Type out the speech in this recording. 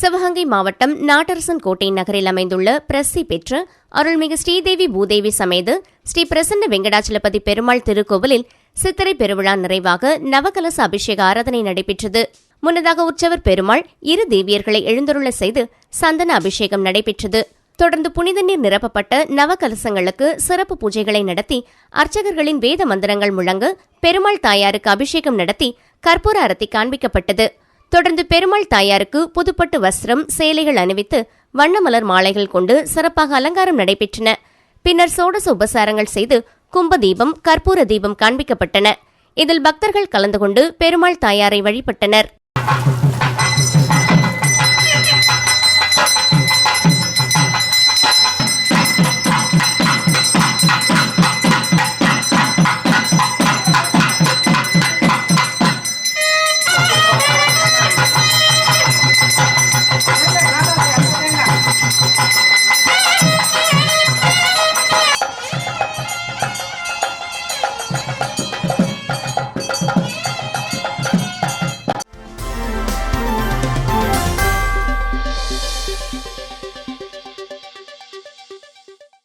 சிவகங்கை மாவட்டம் நாட்டரசன் கோட்டை நகரில் அமைந்துள்ள பிரசி பெற்ற அருள்மிகு ஸ்ரீதேவி பூதேவி சமேத ஸ்ரீ பிரசன்ன வெங்கடாச்சலபதி பெருமாள் திருக்கோவிலில் சித்திரை பெருவிழா நிறைவாக நவகலச அபிஷேக ஆராதனை நடைபெற்றது. முன்னதாக உற்சவர் பெருமாள் இரு தேவியர்களை எழுந்தருள செய்து சந்தன அபிஷேகம் நடைபெற்றது. தொடர்ந்து புனித நீர் நிரப்பப்பட்ட நவகலசங்களுக்கு சிறப்பு பூஜைகளை நடத்தி அர்ச்சகர்களின் வேத மந்திரங்கள் முழங்க பெருமாள் தாயாருக்கு அபிஷேகம் நடத்தி கற்பூர அரத்தி காண்பிக்கப்பட்டது. தொடர்ந்து பெருமாள் தாயாருக்கு புதுப்பட்டு வஸ்திரம் சேலைகள் அணிவித்து வண்ணமலர் மாலைகள் கொண்டு சிறப்பாக அலங்காரம் நடைபெற்றன. பின்னர் சோடச உபசாரங்கள் செய்து கும்ப தீபம் கற்பூர தீபம் காண்பிக்கப்பட்டன. இதில் பக்தர்கள் கலந்து கொண்டு பெருமாள் தாயாரை வழிபட்டனர்.